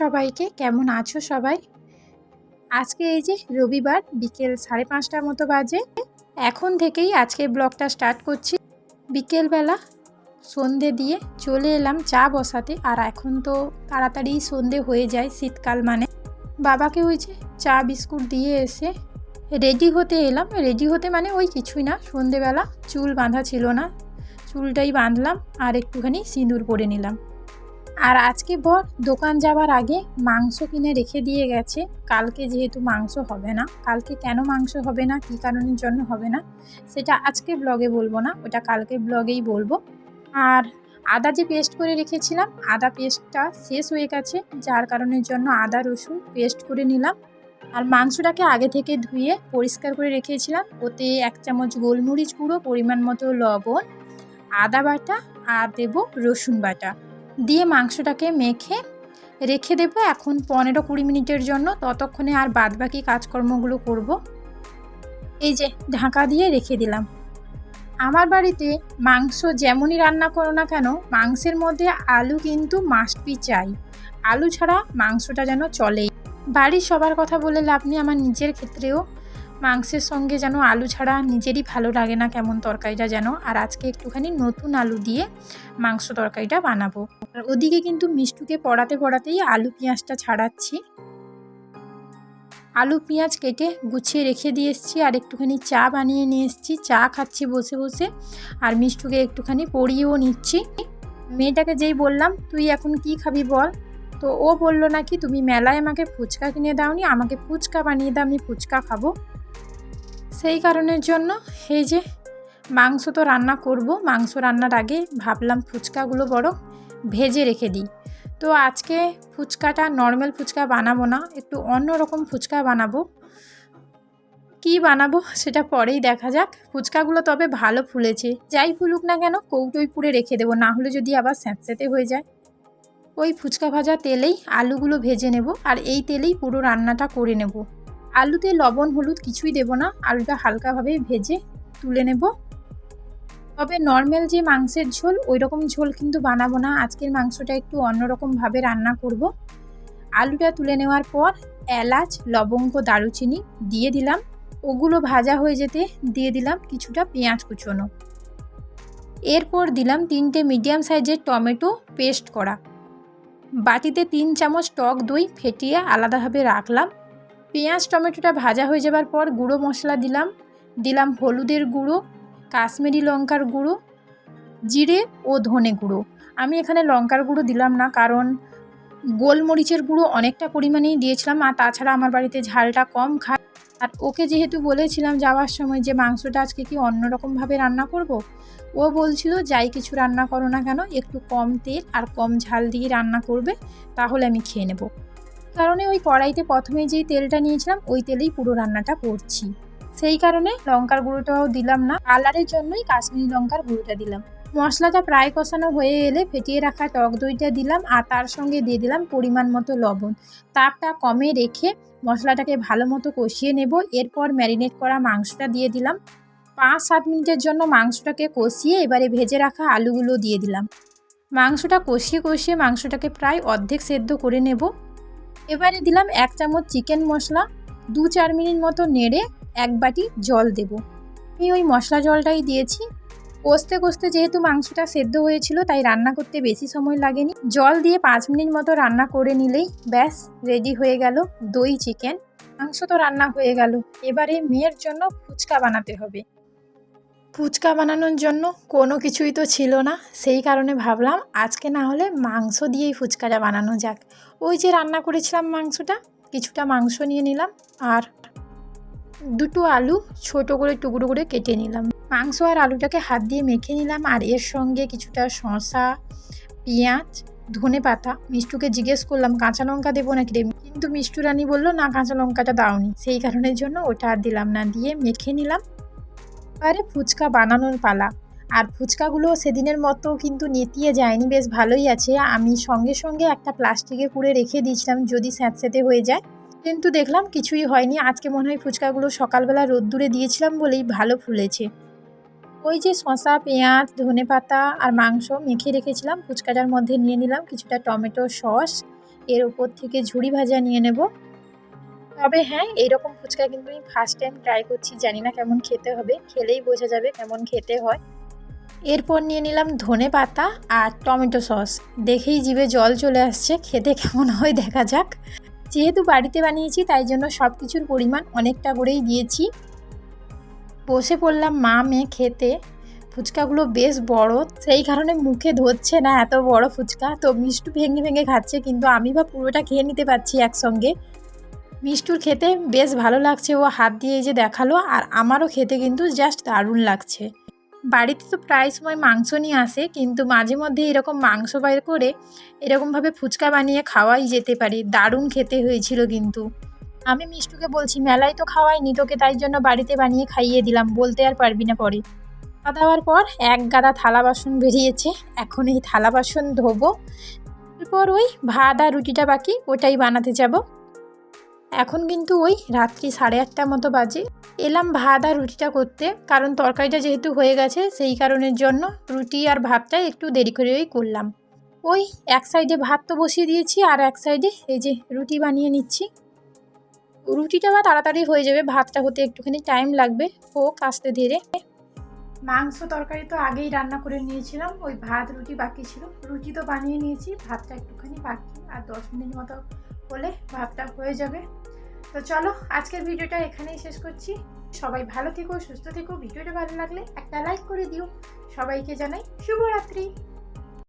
সবাইকে, কেমন আছো সবাই? আজকে এই যে রবিবার, বিকেল সাড়ে পাঁচটার মতো বাজে। এখন থেকেই আজকে ব্লগটা স্টার্ট করছি। বিকেলবেলা সন্ধে দিয়ে চলে এলাম চা বসাতে। আর এখন তো তাড়াতাড়ি সন্ধে হয়ে যায় শীতকাল মানে। বাবাকে ওই যে চা বিস্কুট দিয়ে এসে রেডি হতে এলাম। রেডি হতে মানে ওই কিছুই না, সন্ধেবেলা চুল বাঁধা ছিল না। চুলটাই বাঁধলাম আর একটুখানি সিঁদুর পরে নিলাম। আর আজকে বর দোকান যাওয়ার আগে মাংস কিনে রেখে দিয়ে গেছে। কালকে যেহেতু মাংস হবে না, কালকে কেন মাংস হবে না, কী কারণের জন্য হবে না, সেটা আজকে ব্লগে বলব না, ওটা কালকে ব্লগেই বলব। আর আদা যে পেস্ট করে রেখেছিলাম, আদা পেস্টটা শেষ হয়ে গেছে, যার কারণের জন্য আদা, রসুন পেস্ট করে নিলাম। আর মাংসটাকে আগে থেকে ধুয়ে পরিষ্কার করে রেখেছিলাম, ওতে এক চামচ গোলমরিচ গুঁড়ো, পরিমাণ মতো লবণ, আদা বাটা, আর দেবো রসুন বাটা। দিয়ে মাংসটাকে মেখে রেখে দেবো এখন পনেরো কুড়ি মিনিটের জন্য। ততক্ষণে আর বাদবাকি কাজকর্মগুলো করব। এই যে ঢাকা দিয়ে রেখে দিলাম। আমার বাড়িতে মাংস যেমনই রান্না করো না কেন, মাংসের মধ্যে আলু কিন্তু মাস্ট বি চাই। আলু ছাড়া মাংসটা যেন চলেই। বাড়ির সবার কথা বলে লাভ নেই, আমার নিজের ক্ষেত্রেও। মাংসের সঙ্গে যেন আলু ছাড়া নিজেরই ভালো লাগে না কেমন তরকারিটা যেন। আর আজকে একটুখানি নতুন আলু দিয়ে মাংস তরকারিটা বানাবো। আর ওদিকে কিন্তু মিষ্টুকে পড়াতে পড়াতেই আলু পেঁয়াজটা ছাড়াচ্ছি। আলু পেঁয়াজ কেটে গুছিয়ে রেখে দিয়ে এসেছি আর একটুখানি চা বানিয়ে নিয়ে এসেছি। চা খাচ্ছি বসে বসে আর মিষ্টুকে একটুখানি পড়িয়েও নিচ্ছি। মেয়েটাকে যেই বললাম, তুই এখন কি খাবি বল? তো ও বলল নাকি, তুমি মেলায় আমাকে ফুচকা কিনে দাওনি, আমাকে ফুচকা বানিয়ে দাও, আমি ফুচকা খাব। সেই কারণের জন্য এই যে মাংস তো রান্না করব, মাংস রান্নার আগে ভাবলাম ফুচকাগুলো বড় ভেজে রেখে দিই। তো আজকে ফুচকাটা নর্মাল ফুচকা বানাবো না, একটু অন্য রকম ফুচকা বানাবো। কি বানাবো সেটা পরেই দেখা যাক। ফুচকাগুলো তবে ভালো ফুলেছে, যাই ফুলুক না কেন কৌটোই পুড়ে রেখে দেবো, না হলে যদি আবার স্যাঁতস্যাঁতে হয়ে যায়। ওই ফুচকা ভাজা তেলেই আলুগুলো ভেজে নেব, আর এই তেলেই পুরো রান্নাটা করে নেব। আলুতে লবণ, হলুদ কিছুই দেব না। আলুটা হালকাভাবে ভেজে তুলে নেব। তবে নর্মাল যে মাংসের ঝোল ওই রকম ঝোল কিন্তু বানাবো না। আজকের মাংসটা একটু অন্যরকমভাবে রান্না করব। আলুটা তুলে নেওয়ার পর এলাচ, লবঙ্গ, দারুচিনি দিয়ে দিলাম। ওগুলো ভাজা হয়ে যেতে দিয়ে দিলাম কিছুটা পেঁয়াজ কুচোনো। এরপর দিলাম তিনটে মিডিয়াম সাইজের টমেটো পেস্ট করা। বাটিতে তিন চামচ টক দই ফেটিয়ে আলাদাভাবে রাখলাম। পেঁয়াজ, টমেটোটা ভাজা হয়ে যাবার পর গুঁড়ো মশলা দিলাম। দিলাম হলুদের গুঁড়ো, কাশ্মীরি লঙ্কার গুঁড়ো, জিরে ও ধনে গুঁড়ো। আমি এখানে লঙ্কার গুঁড়ো দিলাম না, কারণ গোলমরিচের গুঁড়ো অনেকটা পরিমাণেই দিয়েছিলাম, আর তাছাড়া আমার বাড়িতে ঝালটা কম খায়। আর ওকে যেহেতু বলেছিলাম যাওয়ার সময় যে মাংসটা আজকে কি অন্যরকমভাবে রান্না করব। ও বলছিল, যাই কিছু রান্না করো না কেন, একটু কম তেল আর কম ঝাল দিয়ে রান্না করবে, তাহলে আমি খেয়ে নেব। কারণে ওই কড়াইতে প্রথমে যেই তেলটা নিয়েছিলাম, ওই তেলেই পুরো রান্নাটা করছি। সেই কারণে লঙ্কার গুঁড়োটাও দিলাম না। কালারের জন্যই কাশ্মীরি লঙ্কার গুঁড়োটা দিলাম। মশলাটা প্রায় কষানো হয়ে এলে ফেটিয়ে রাখা টক দইটা দিলাম আর তার সঙ্গে দিয়ে দিলাম পরিমাণ মতো লবণ। তাপটা কমে রেখে মশলাটাকে ভালো মতো কষিয়ে নেব। এরপর ম্যারিনেট করা মাংসটা দিয়ে দিলাম। পাঁচ সাত মিনিটের জন্য মাংসটাকে কষিয়ে এবারে ভেজে রাখা আলুগুলো দিয়ে দিলাম। মাংসটা কষিয়ে কষিয়ে মাংসটাকে প্রায় অর্ধেক সেদ্ধ করে নেব। এবারে দিলাম এক চামচ চিকেন মশলা, দু চার মিনিট মতো নেড়ে এক বাটি জল দেব। আমি ওই মশলা জলটাই দিয়েছি। কষতে কষতে যেহেতু মাংসটা সেদ্ধ হয়েছিল, তাই রান্না করতে বেশি সময় লাগেনি। জল দিয়ে পাঁচ মিনিট মতো রান্না করে নিলেই ব্যাস, রেডি হয়ে গেল দই চিকেন। মাংস তো রান্না হয়ে গেল। এবারে মেয়ের জন্য ফুচকা বানাতে হবে। ফুচকা বানানোর জন্য কোনো কিছুই তো ছিল না। সেই কারণে ভাবলাম আজকে না হলে মাংস দিয়েই ফুচকাটা বানানো যাক। ওই যে রান্না করেছিলাম মাংসটা, কিছুটা মাংস নিয়ে নিলাম আর দুটো আলু ছোট করে টুকরো করে কেটে নিলাম। মাংস আর আলুটাকে হাত দিয়ে মেখে নিলাম আর এর সঙ্গে কিছুটা শসা, পেঁয়াজ, ধনে পাতা। মিষ্টুকে জিজ্ঞেস করলাম, কাঁচা লঙ্কা দেবো নাকি রে? কিন্তু মিষ্টু রানী বলল, না, কাঁচা লঙ্কাটা দাওনি। সেই কারণের জন্য ওটা আর দিলাম না, দিয়ে মেখে নিলাম। এবারে ফুচকা বানানোর পালা। আর ফুচকাগুলো সেদিনের মতো কিন্তু নেতিয়ে যায়নি, বেশ ভালোই আছে। আমি সঙ্গে সঙ্গে একটা প্লাস্টিকে পুড়ে রেখে দিয়েছিলাম, যদি স্যাঁতস্যাঁতে হয়ে যায়। কিন্তু দেখলাম কিছুই হয়নি। আজকে মনে হয় ফুচকাগুলো সকালবেলা রোদ্দুরে দিয়েছিলাম বলেই ভালো ফুলেছে। ওই যে শশা পেঁয়াজ, ধনে পাতা আর মাংস মেখে রেখেছিলাম। ফুচকাটার মধ্যে নিয়ে নিলাম, কিছুটা টমেটো সস। এর ওপর থেকে ঝুড়ি ভাজা নিয়ে নেব। তবে হ্যাঁ এইরকম ফুচকা কিন্তু আমি ফার্স্ট টাইম ট্রাই করছি, জানি না কেমন খেতে হবে, খেলেই বোঝা যাবে কেমন খেতে হয়। এরপর নিয়ে নিলাম ধনে পাতা আর টমেটো সস। দেখেই জিভে জল চলে আসছে, খেতে কেমন হয় দেখা যাক। যেহেতু বাড়িতে বানিয়েছি, তাই জন্য সব কিছুর পরিমাণ অনেকটা করেই দিয়েছি। বসে পড়লাম মা মেয়ে খেতে। ফুচকাগুলো বেশ বড়, সেই কারণে মুখে ধরছে না এত বড় ফুচকা। তো মিষ্টু ভেঙে ভেঙে খাচ্ছে, কিন্তু আমি বা পুরোটা খেয়ে নিতে পারছি একসঙ্গে। মিষ্টুর খেতে বেশ ভালো লাগছে। ও হাত দিয়ে যে দেখাল আর আমারও খেতে কিন্তু জাস্ট দারুণ লাগছে। বাড়িতে তো প্রায় সময় মাংস নিয়ে আসে, কিন্তু মাঝে মধ্যে এরকম মাংস বাইর করে এরকমভাবে ফুচকা বানিয়ে খাওয়াই যেতে পারে। দারুণ খেতে হয়েছিল কিন্তু। আমি মিষ্টুকে বলছি, মেলায় তো খাওয়াইনি, তোকে তাই জন্য বাড়িতে বানিয়ে খাইয়ে দিলাম, বলতে আর পারবি না পরে। খাওয়া দাওয়ার পর এক গাদা থালা বাসন বেরিয়েছে, এখন এই থালা বাসন ধোবো। এরপর ওই ভাত আর রুটিটা বাকি, ওটাই বানাতে যাব। এখন কিন্তু ওই রাত্রি সাড়ে আটটা মতো বাজে। এলাম ভাত আর রুটিটা করতে, কারণ তরকারিটা যেহেতু হয়ে গেছে, সেই কারণের জন্য রুটি আর ভাতটা একটু দেরি করেই করলাম। ওই এক সাইডে ভাত তো বসিয়ে দিয়েছি, আর এক সাইডে এই যে রুটি বানিয়ে নিচ্ছি। রুটিটা বা তাড়াতাড়ি হয়ে যাবে, ভাতটা হতে একটুখানি টাইম লাগবে, হোক আস্তে ধীরে। মাংস তরকারি তো আগেই রান্না করে নিয়েছিলাম, ওই ভাত রুটি বাকি ছিল। রুটি তো বানিয়ে নিয়েছি, ভাতটা একটুখানি বাকি, আর দশ মিনিট মতো হলে ভাবটা হয়ে যাবে। তো চলো, আজকের ভিডিওটা এখানেই শেষ করছি। সবাই ভালো থেকো, সুস্থ থেকো। ভিডিওটা ভালো লাগলে একটা লাইক করে দিও। সবাইকে জানাই শুভরাত্রি।